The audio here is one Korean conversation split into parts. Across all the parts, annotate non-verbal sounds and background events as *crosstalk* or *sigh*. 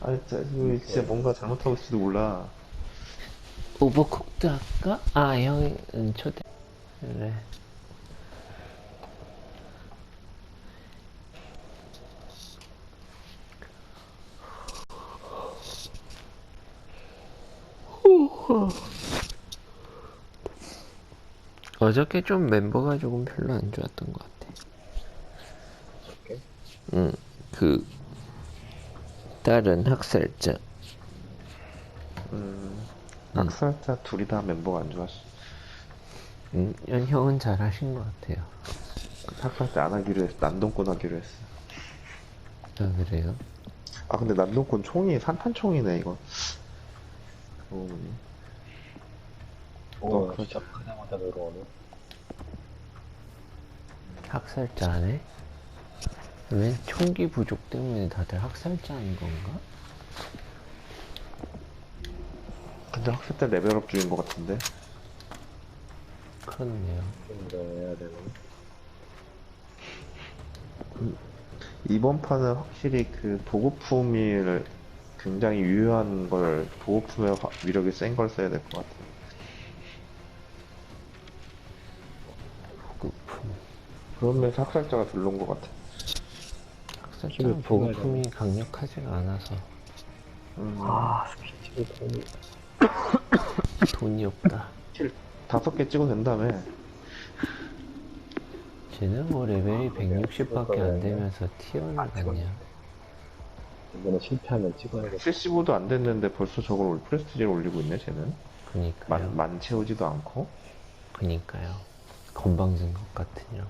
아, 진짜, 이거 진짜 뭔가 잘못하고 있을지도 몰라. 오버쿡도 할까? 아, 형은 초대. 그래. 어저께 좀 멤버가 조금 별로 안 좋았던 것 같아. 어떻게? 응, 그 다른 학살자. 음, 학살자 둘이 다 멤버가 안 좋았어. 음, 현- 형은 잘하신 것 같아요. 학살자 안 하기로 했어. 난동꾼 하기로 했어. 아 그래요? 아, 근데 난동꾼 총이 산탄총이네, 이거. 오, 오, 그렇죠. 시작하자마자 들어오네. 학살자 하네? 왜 총기 부족 때문에 다들 학살자인 건가? 근데 학살자 레벨업 중인 것 같은데. 그렇네요. 좀 더 해야 되네. 이번 판은 확실히 그 보급품이 굉장히 유효한 걸, 보급품의 화- 위력이 센 걸 써야 될 것 같아. 보급품. 그런 면에서 학살자가 별론 것 같아. 학살자는 힘을 보급품이 강력하지가 않아서 음, 아, 스피치를 돈이. *coughs* 돈이 없다. 킬 다섯 개 찍어도 된다며. 쟤는 뭐 레벨이 160밖에 안 되면서 티어를. 갔냐? 이번에 실패하면 찍어야겠다. 75도 안 됐는데 벌써 저걸 올- 프레스티지를 올리고 있네, 쟤는. 그니까요. 만, 만 채우지도 않고. 그니까요. 건방진 것 같으냐.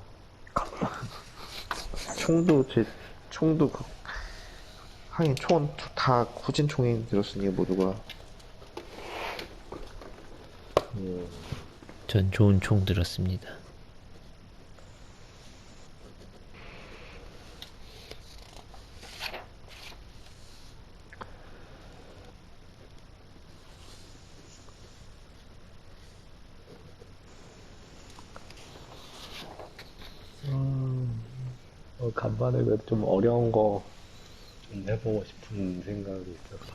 총도 제, 총도 그, 하긴 총은 다 후진 총이 들었으니 모두가. 음, 전 좋은 총 들었습니다. 어, 간만에 그래도 좀 어려운 거 좀 해보고 싶은 생각이 있어서.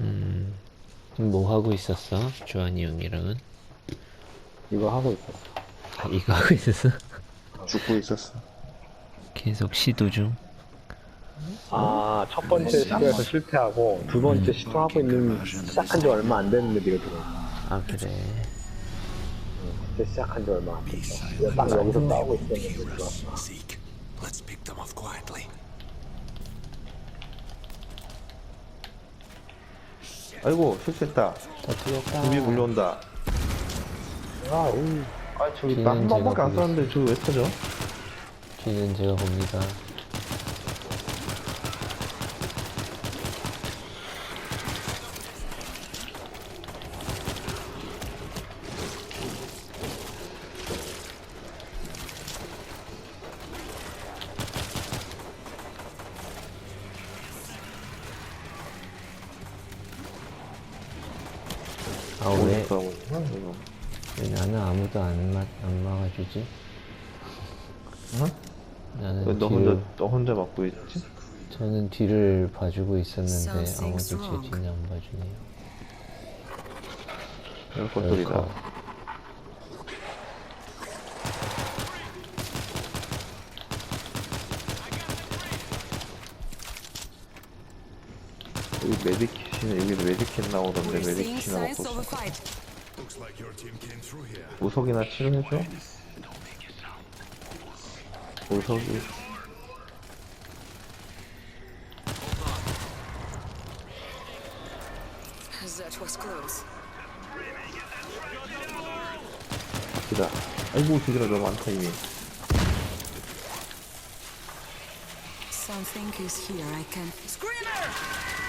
음, 뭐 하고 있었어? 주한이 형이랑은? 이거 하고 있었어. 아, 이거 하고 있었어? *laughs* 죽고 있었어. 계속 시도 중. 아, 첫 번째 시도에서 실패하고, 두 번째 시도하고 있는, 시작한 지 얼마 안 됐는데 네가 들어. 아, 그래. 그때 시작한 지 얼마 안 됐어. 내가 딱 여기서 싸우고 있었는데 들어왔어. Let's pick them off quietly. 아이고, 실수했다. 다 틀렸다. 우리 물려온다. 아, 우. 아, 저기 뒤는 나한 번밖에 안 제가 쐈는데 저거 왜 터져? 뒤는 제가 봅니다. 아, 하고 있나, 이거? 왜 나는 아무도 안, 막, 안 막아주지? 응? 나는 왜너 뒤를, 혼자, 너 혼자 막고 있지? 저는 뒤를 봐주고 있었는데 아무도 제 wrong. 뒤는 안 봐주네요. 별것 소리다. 웰컴. 여기 메디 메디킷 나오던데 seeing 메디킷이나 signs 먹고 of a 있어. fight. Looks like your team came through here. 우석이나 치료해줘? 우석이. That was close. 기다. 아이고, 기다려, 너무 많다, 이미. Something is here. I can. Screamer!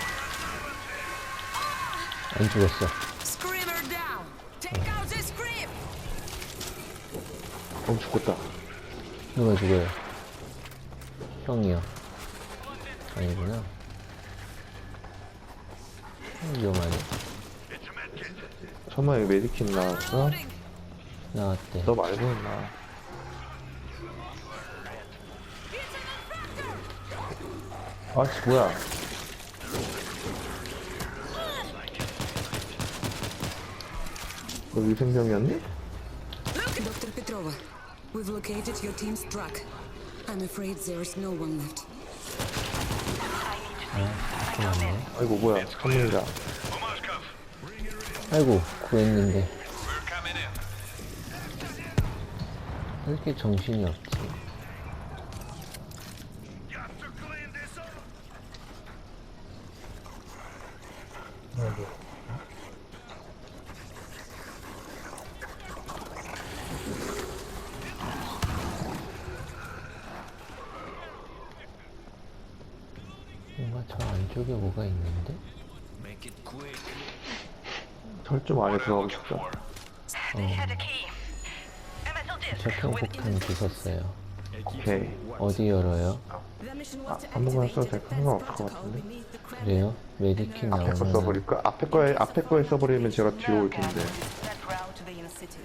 안 죽었어. 어, 죽었다. 누가 죽어요? 형이요. 아니구나. 어, 위험하네. 천만에 메디킷 나왔어? 나왔대. 너 말고 했나? 아 씨, 뭐야. 너 위생병이었니? Dr. Petrova, we've located your team's truck. I'm afraid there's no one left. 아이고 뭐야 선민이다 아이고, 구했는데. 왜 이렇게 정신이 없지? 뭔가 저 안쪽에 뭐가 있는데? 철좀 안에 들어가고 싶다 적형 폭탄 부쉈어요. 오케이 어디 열어요? The mission 아, was to 아무거나 써도 될까? 상관없을 것 protocol 같은데 beneath the crane. 그래요? 메디킷 앞에 거 나오면 써버릴까? 앞에 거에 앞에 거에 써버리면 제가 뒤로 올 텐데 That route to the inner city.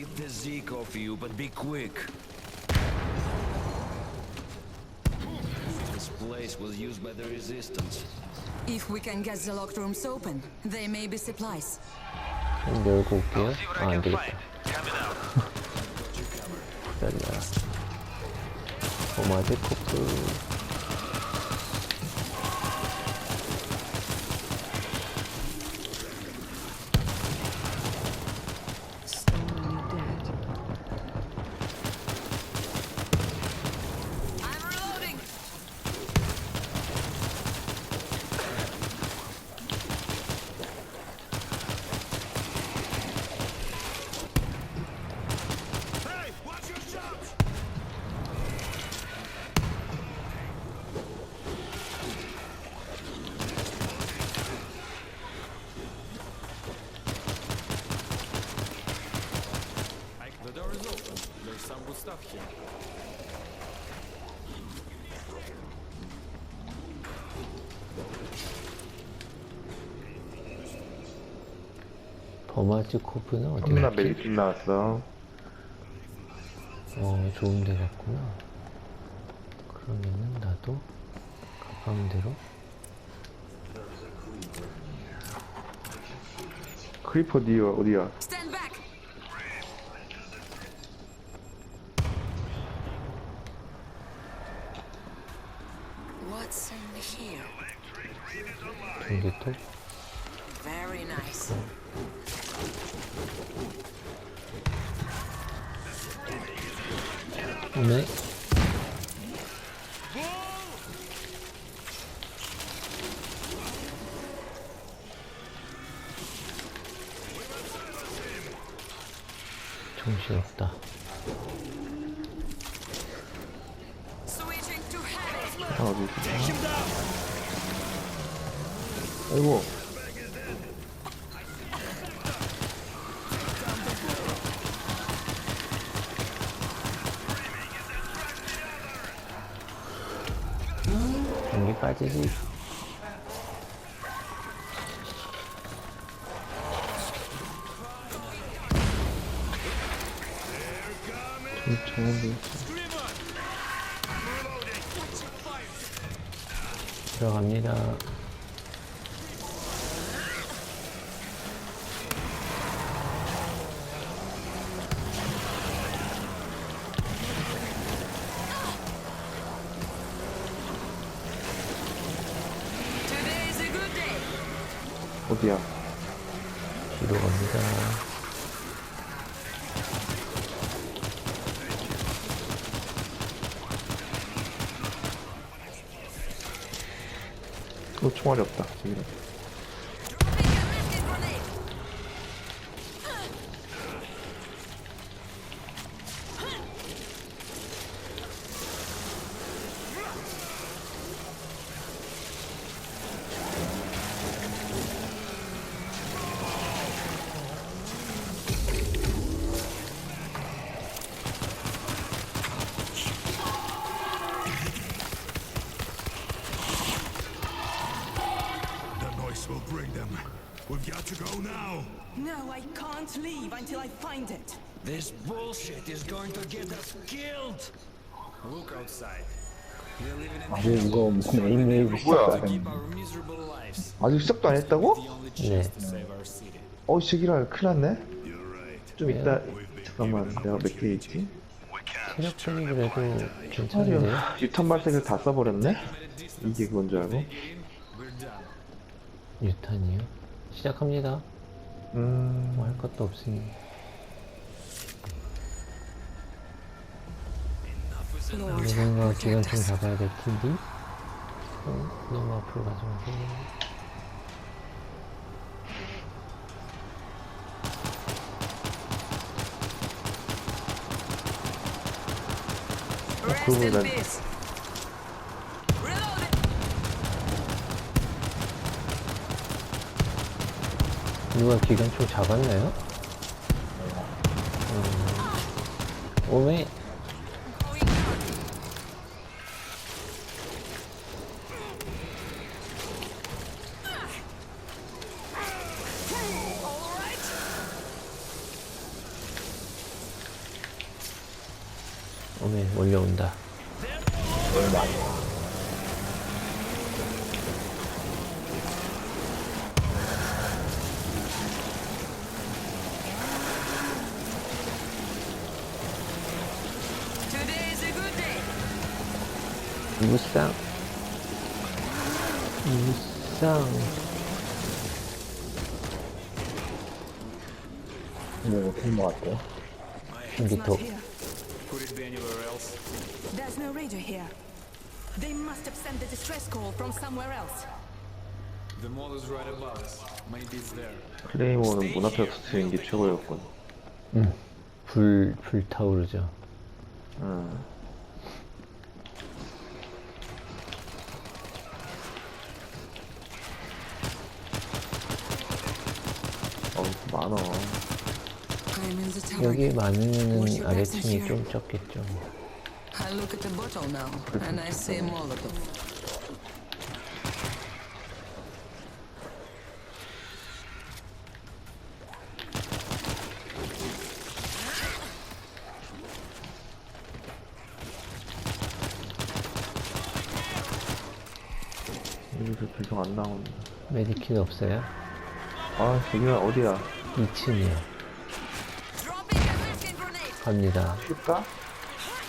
keep the Zeke off you, but be quick. This place was used by the resistance. If we can get the locked rooms open, they may be supplies. Go cool here. Ah, delikte. Güzel ya. O. 버마즈 코프는 어디 선민아 갔지? 메디킷 나왔어 어, 좋은 데 갔구나. 그러면은 나도 가까운 데로 크리퍼 디어 어디야 Stand back! What's in here? 전기톱? 네. 정신없다. 아 어디 있어 아이고 빠지지. 좀 좋은데. 들어갑니다. 어디야 뒤로 갑니다. 또 총알이 없다 지금 Dropping We've got to go now. No, I can't leave until I find it. This bullshit is going to get us killed. Look outside. 아니 이거 무슨 에임 웨이브 시작도 안 했는데 Our miserable lives. 아직 시작도 안 했다고? The only 네. chance to save our city. 어이 새끼라 큰일 났네 좀 이따 잠깐만 내가 몇 개 있지? 체력적이 그래도 괜찮은데요? 유탄 발색을 다 써버렸네? 이게 그건 줄 알고 We're done. 유탄이요? 시작합니다. 음... 뭐 할 것도 없으니. 누군가 기관총 us. 잡아야 될 텐데. 어, 너무 앞으로 가지 마세요. In 누가 기관총 잡았나요? 음, 오메 Going down. All right. 오메 몰려온다. Today is a good day. 무쌍 무쌍 이거 어떻게 먹었대요? 신기톡 Could it be anywhere else? There's no radio here. They must have sent the distress call from somewhere else. The mall is right above us. Maybe it's there. 클레이모는 문 앞에 터트리는 게 최고였군 불 불타오르죠. 음. 많아 I'm in the tower. 여기 많으면은 아래층이 좀 적겠죠. I look at the bottle now, and I see Molotov. 여기서 계속 안 나온다 메디킷 없어요? 아 저기가 어디야 2층이요. Dropping a 15 grenade. 갑니다. 쉴까?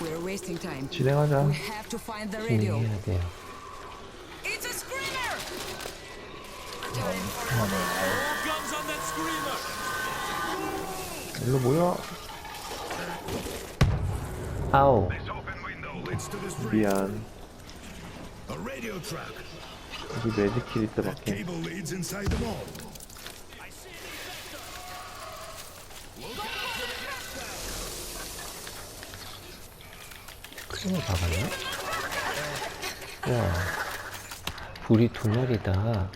We're wasting time. 진행하자 We have to find the radio. 진행해야 돼요. It's a screamer! Guns on that screamer! 일로 모여 아우 Open window leads to the street. 미안 A radio track. 여기 매직킬 있다 밖에 Cable leads inside the mall. 크림을 박았나? 와 불이 두 마리다.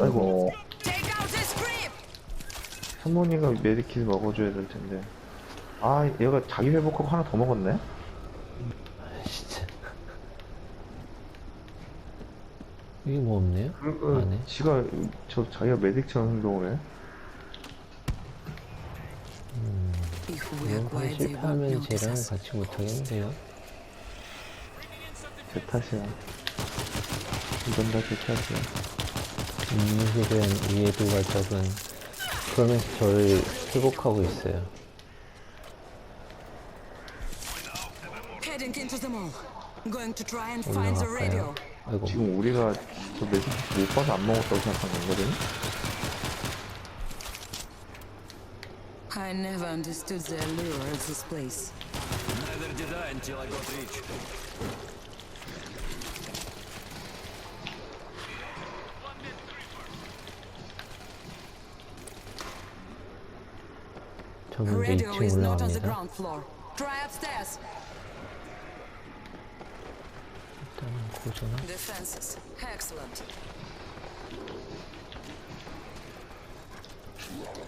아이고! 성문이가 메디킷 먹어줘야 될 텐데 아 얘가 자기 회복하고 하나 더 먹었네 진짜. 이게 뭐 없네요? 그, 안에? 지가 저 자기가 메딕처럼 행동을 해 they won't 실패하면 쟤랑. 같이 못하겠는데요? 제 탓이야 이건 다제 탓이야 인물들은 이해도 발작은 그러면서 저를 회복하고 있어요. Heading into the mall. Going to try and find the radio. 올라갈까요? 아이고 지금 우리가 저 메딕킷 못 봐서 안 먹었다고 생각하는 거거든 I never understood the allure of this place. Neither did I until I got rich. Radio is not on the ground floor. Try upstairs. Defenses. Excellent.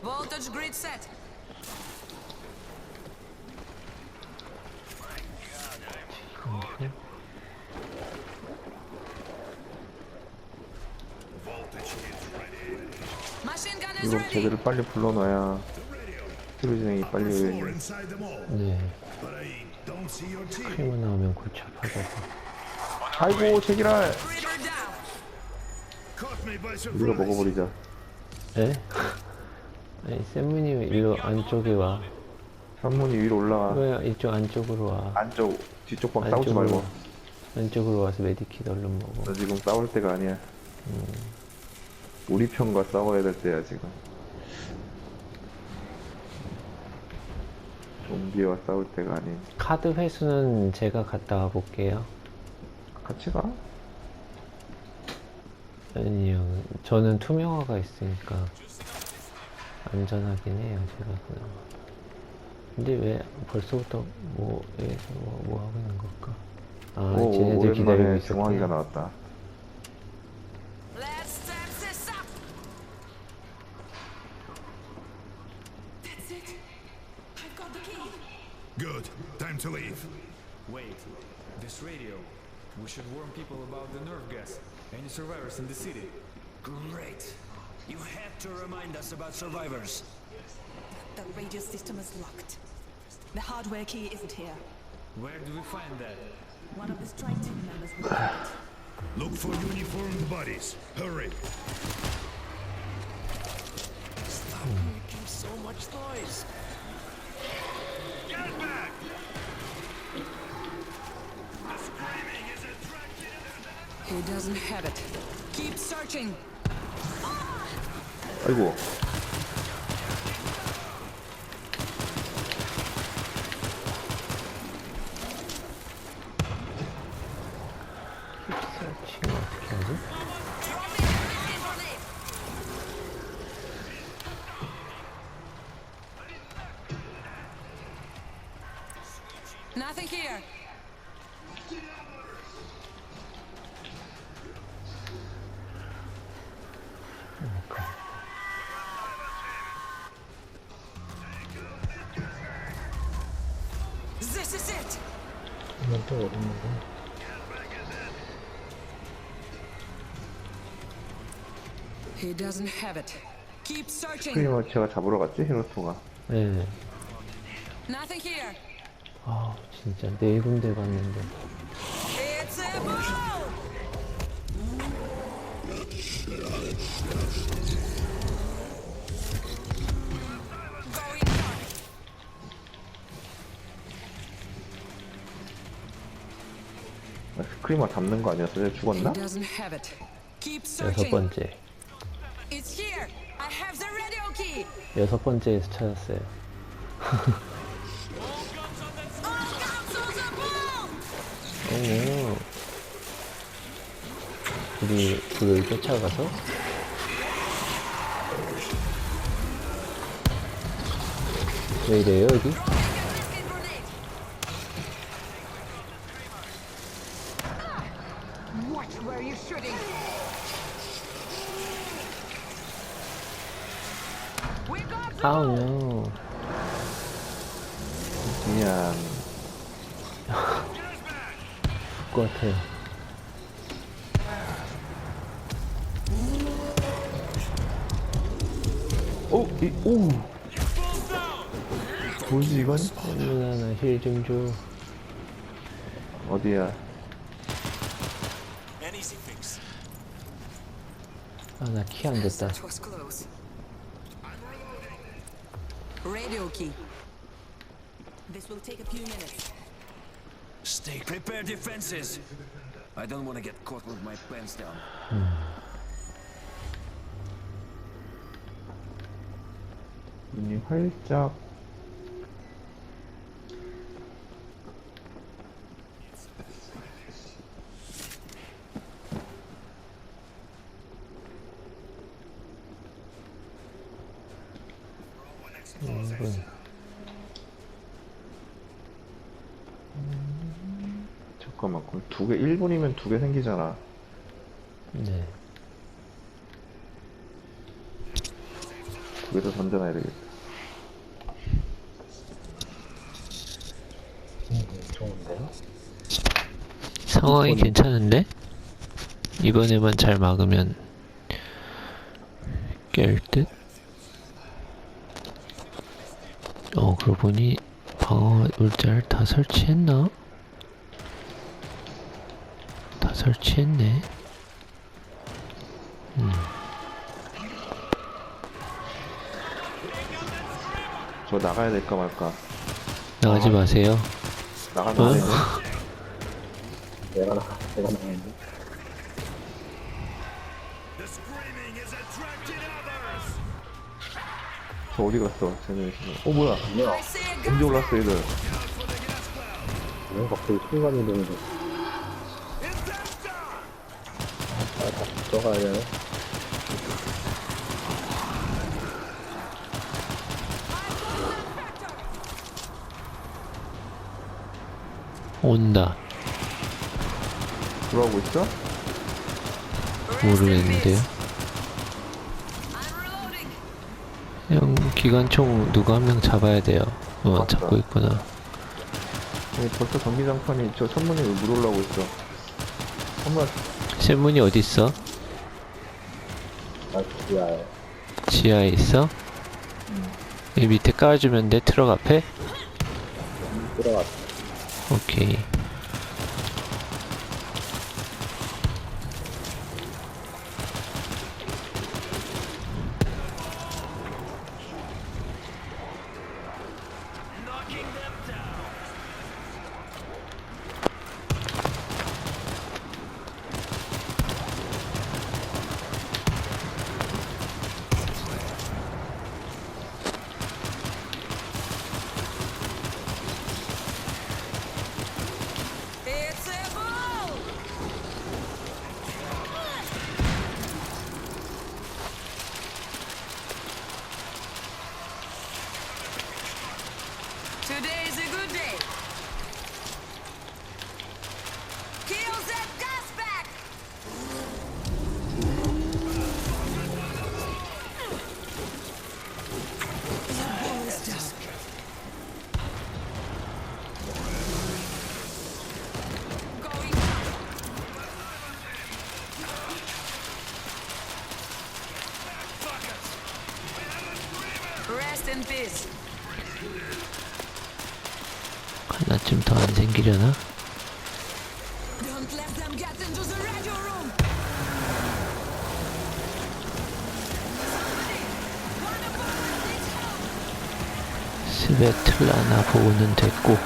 Voltage grid set. Hı ready. Machine gun is ready. 진행이 빨리 all, 네. 크리머 나오면 골치 아파져서. 아이고 제기랄 surprise. 먹어버리자 에? 아니, 쌤무님 일로 안쪽에 와. 현문이 위로 올라와 왜 이쪽 안쪽으로 와. 안쪽 뒤쪽 방 싸우지 안쪽으로. 말고 안쪽으로 와서 메디킷 얼른 먹어. 너 지금 싸울 때가 아니야 우리 편과 싸워야 될 때야 지금 좀비와 싸울 때가 아닌 카드 회수는 제가 갔다 와 볼게요. 같이 가? 아니요. 저는 투명화가 있으니까 안전하긴 해요. 제가 그나마. 근데 왜 벌써부터 뭐에서 뭐, 뭐 하고 있는 걸까? 아, 오, 쟤네들 기다리고 오랜만에 정황이가 있었구나. 나왔다 Good. Time to leave. Wait, this radio. We should warn people about the nerve gas. Any survivors in the city? Great. You had to remind us about survivors. The radio system is locked. The hardware key isn't here. Where do we find that? One of the strike team members will have it. Look for uniformed bodies. Hurry. Stop making so much noise. He doesn't have it. Keep searching. 아이고 지금 어떻게 하지? Nothing here. He doesn't have it. Keep searching. 크리머 제가 잡으러 갔지 히로토가 네. Nothing here. 아, 진짜 네 군데 갔는데. It's a ball. Going dark. 아, 크리머 잡는 거 아니었어? 얘 He 죽었나? doesn't have it. Keep 여섯 searching. 번째. 여섯 번째에서 찾았어요. 오. 우리 그걸 쫓아가서 왜 이래요 여기? 아우 노. 미안 것 같아요. 오! 이, 오! 뭐지 이건? 누나 나힐좀 줘. 어디야? An easy fix. 아나 키 안 됐다. That was close. Radio key. This will take a few minutes. Stay. Prepare defenses. I don't want to get caught with my pants down. 문이 활짝 두 개 1분이면 두 개 생기잖아 네. 두 개 더 던져놔야 되겠다 상황이 괜찮은데? 이번에만 잘 막으면 깰 듯? 어, 그러고 보니 방어 물자를 다 설치했나? 설치했네. 저 나가야 될까 말까. 나가지 마세요. 나가면 어? 안 되네. *laughs* 내가 나, 내가 나가는데. The screaming is attracting others. 저 어디 갔어? 쟤네. 어, 뭐야. 뭐야? 언제 올랐어, 얘들. 왜 갑자기 순간 이동이 돼? 아, 가야 되나? 온다. 돌아오고 있어? 모르겠는데요. 형 기관총 누가 한 명 잡아야 돼요. 어, 맞다. 잡고 있구나. 아니, 벌써 전기장판이 저 천문에 물 올라오고 있어. 한번 셀문이 어디 있어? 아, 지하에. 지하에 있어? 이 밑에 깔아주면 돼. 트럭 앞에? 들어갔다. 오케이. Help. 스베틀라나 보호는 됐고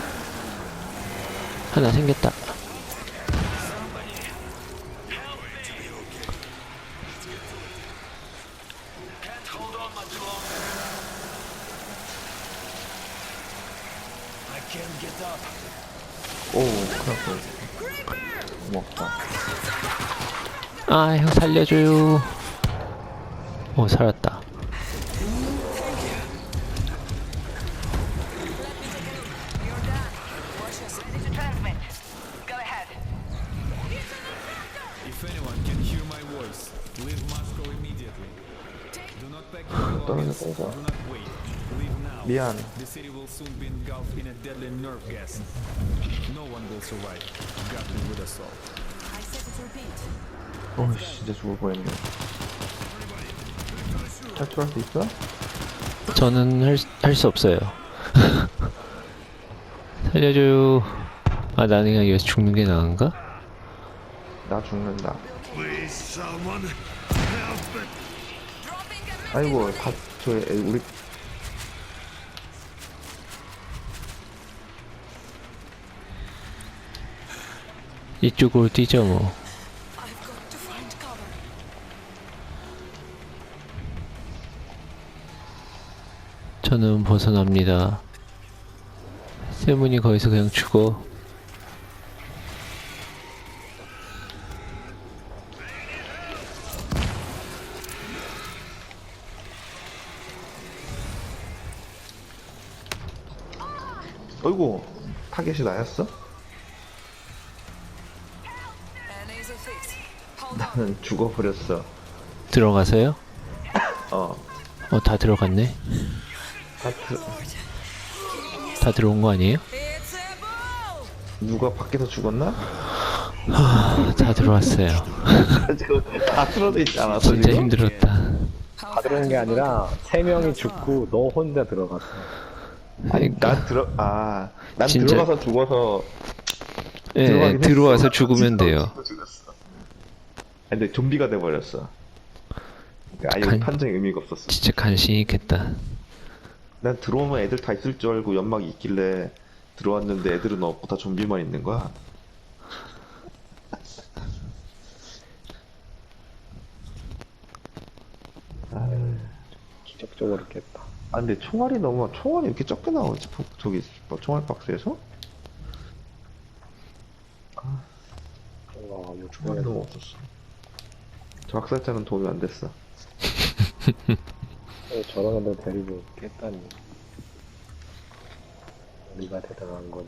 하나 생겼다. 아, 형 살려줘요. 오, 살았다. 떨어져. now. 미안. The city will soon be engulfed in a deadly nerve gas. No one will survive. God be with us all. I said it repeat. 어, 씨, 진짜 죽을 뻔했네. 탈출할 수 있어? 저는 할, 할수 없어요. *laughs* 살려줘요. 아, 나는 그냥 여기서 죽는 게 나은가? 나 죽는다. 아이고, 다, 저, 애, 우리, 이쪽으로 뛰죠, 뭐. 저는 벗어납니다. 세문이 거기서 그냥 죽어. 어이구, 타겟이 나였어? 나는 죽어버렸어. 들어가서요? 어, 어, 다 들어갔네. 다 들, 다 들어온 거 아니에요? 누가 밖에서 죽었나? 아, 다 들어왔어요. 지금 *laughs* 다 틀어져 있지 않았어, 진짜 지금? 힘들었다. 다 들어온 게 아니라, 세 명이 죽고, 너 혼자 들어갔어. 아니 난 들어 아난 진짜- 들어가서 죽어서 예, 들어가긴 들어와서. 죽으면 돼요. 죽었어. 아니, 근데 좀비가 돼버렸어. 그러니까 아예 간- 판정에 의미가 없었어. 진짜 간신히 있겠다. 난 들어오면 애들 다 있을 줄 알고 연막이 있길래 들어왔는데 애들은 없고 다 좀비만 있는 거야. 기적적으로 깼다. 아 근데 총알이 너무 총알이 이렇게 적게 나오지 포- 저기 뭐 총알 박스에서 뭔가 뭐 총알이 너무 없었어. 저 학살자는 도움이 안 됐어. *laughs* 저런 애들 데리고 깼다니. 우리가 대단한 거네.